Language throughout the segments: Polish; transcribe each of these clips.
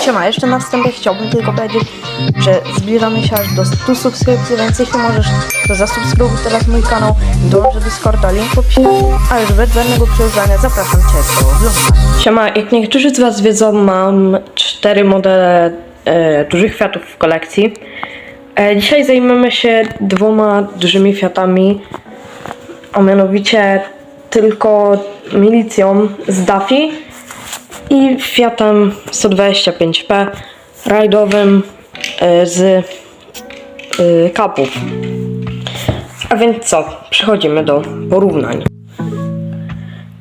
Siema, jeszcze na wstępie chciałbym tylko powiedzieć, że zbliżamy się aż do 100 subskrypcji, więc jeśli możesz, to zasubskrybuj teraz mój kanał, dołącz do Discorda, link w opisie, a już bez żadnego przedłużania zapraszam Cię do oglądania. Siema, jak niektórzy z Was wiedzą, mam cztery modele e, dużych Fiatów w kolekcji. E, dzisiaj zajmiemy się dwoma dużymi Fiatami, a mianowicie tylko milicją z Daffy i Fiatem 125P rajdowym e, z e, kapów. A więc co? Przechodzimy do porównań.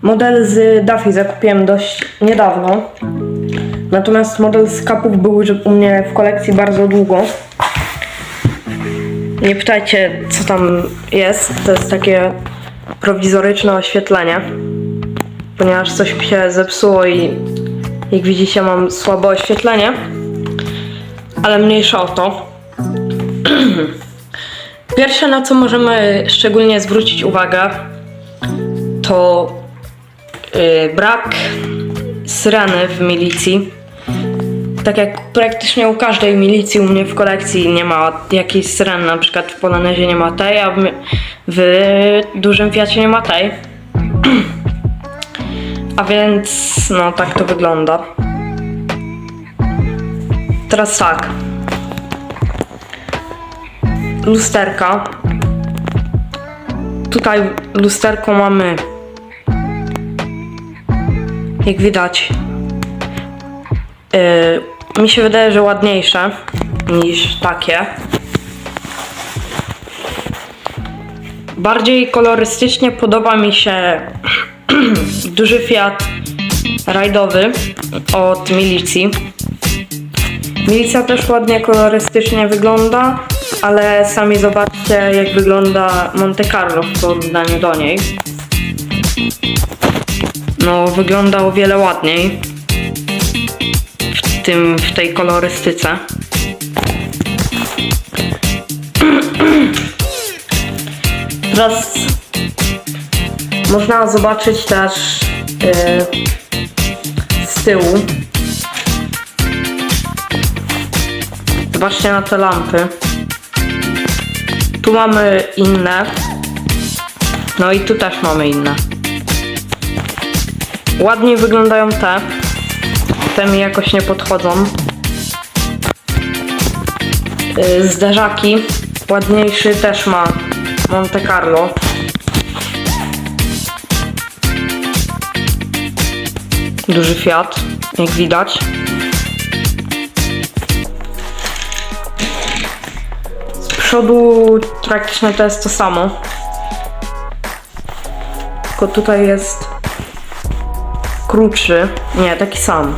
Model z Daffy zakupiłem dość niedawno. Natomiast model z kapów był już u mnie w kolekcji bardzo długo. Nie pytajcie, co tam jest. To jest takie prowizoryczne oświetlenie. Ponieważ coś mi się zepsuło i jak widzicie mam słabe oświetlenie. Ale mniejsza o to. Pierwsze na co możemy szczególnie zwrócić uwagę to y, brak syreny w milicji. Tak jak praktycznie u każdej milicji u mnie w kolekcji nie ma jakiejś syreny, na przykład w Polonezie nie ma tej, a w dużym Fiacie nie ma tej. A więc no tak to wygląda. Teraz tak. Lusterka. Tutaj lusterko mamy jak widać, yy, mi się wydaje, że ładniejsze niż takie. Bardziej kolorystycznie podoba mi się duży Fiat rajdowy od milicji. Milicja też ładnie kolorystycznie wygląda, ale sami zobaczcie jak wygląda Monte Carlo w porównaniu do niej no wygląda o wiele ładniej w tym, w tej kolorystyce. Teraz można zobaczyć też yy, z tyłu. Zobaczcie na te lampy. Tu mamy inne. No i tu też mamy inne. Ładniej wyglądają te. Te mi jakoś nie podchodzą. Yy, Zderzaki. Ładniejszy też ma Monte Carlo. Duży Fiat, jak widać. Z przodu praktycznie to jest to samo. Tylko tutaj jest krótszy. Nie, taki sam.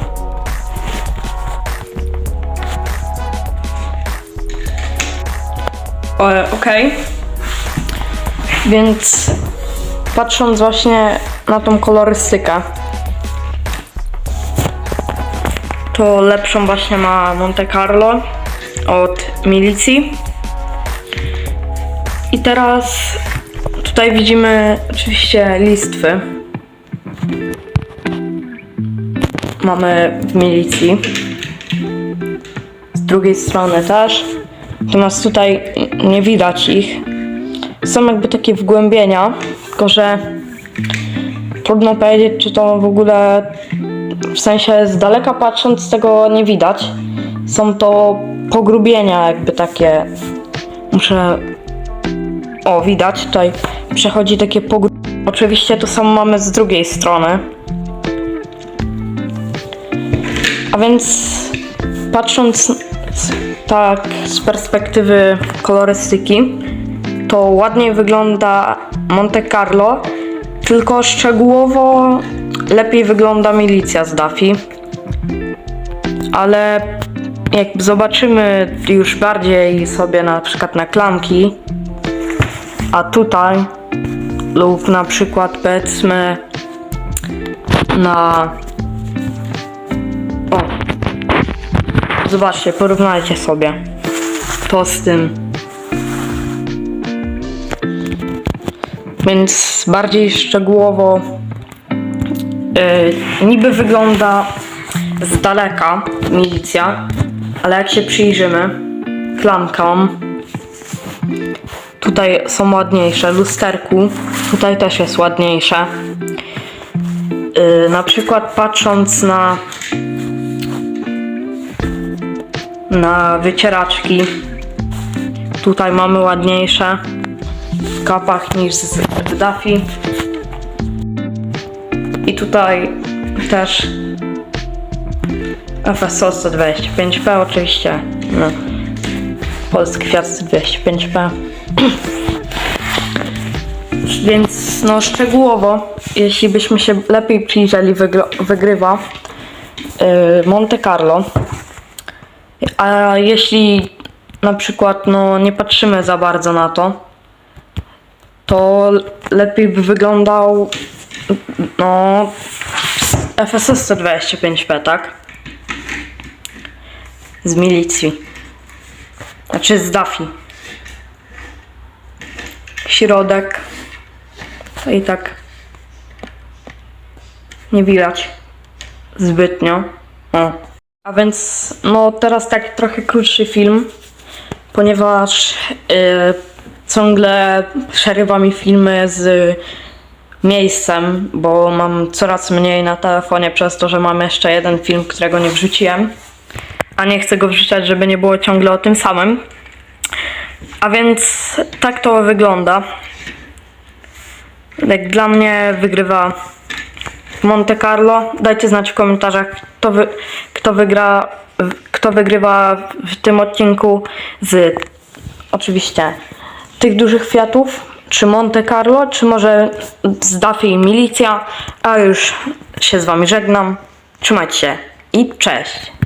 E, Okej. Więc patrząc właśnie na tą kolorystykę, to lepszą właśnie ma Monte Carlo od milicji. I teraz tutaj widzimy oczywiście listwy. mamy w milicji. Z drugiej strony też. Natomiast tutaj nie widać ich. Są jakby takie wgłębienia, tylko że trudno powiedzieć, czy to w ogóle w sensie z daleka patrząc tego nie widać. Są to pogrubienia jakby takie. Muszę. O, widać tutaj przechodzi takie pogrubienie. Oczywiście to samo mamy z drugiej strony. A więc patrząc tak z perspektywy kolorystyki, to ładniej wygląda Monte Carlo, tylko szczegółowo lepiej wygląda milicja z Daffy. Ale jak zobaczymy już bardziej sobie na przykład na klamki, a tutaj lub na przykład powiedzmy na o. Zobaczcie, porównajcie sobie to z tym. Więc bardziej szczegółowo niby wygląda z daleka milicja, ale jak się przyjrzymy klamkom, tutaj są ładniejsze, lusterku, tutaj też jest ładniejsze. Yy, na przykład patrząc na na wycieraczki, tutaj mamy ładniejsze w kapach niż z Dafi. I tutaj też FSO 125p oczywiście. No. Polski Fiat 125p. Więc no szczegółowo, jeśli byśmy się lepiej przyjrzeli, wygr- wygrywa yy, Monte Carlo. A jeśli na przykład no, nie patrzymy za bardzo na to, to lepiej by wyglądał no FSS 125p, tak? Z milicji. Znaczy z DAFI. Środek. I tak nie widać zbytnio. O. A więc no teraz tak trochę krótszy film, ponieważ yy, ciągle przerywa mi filmy z miejscem, bo mam coraz mniej na telefonie przez to, że mam jeszcze jeden film, którego nie wrzuciłem. A nie chcę go wrzucać, żeby nie było ciągle o tym samym. A więc tak to wygląda. Jak dla mnie wygrywa Monte Carlo. Dajcie znać w komentarzach, kto, wy, kto, wygra, kto wygrywa w tym odcinku z oczywiście tych dużych Fiatów, czy Monte Carlo, czy może z Daffy i Milicja. A już się z Wami żegnam. Trzymajcie się i cześć!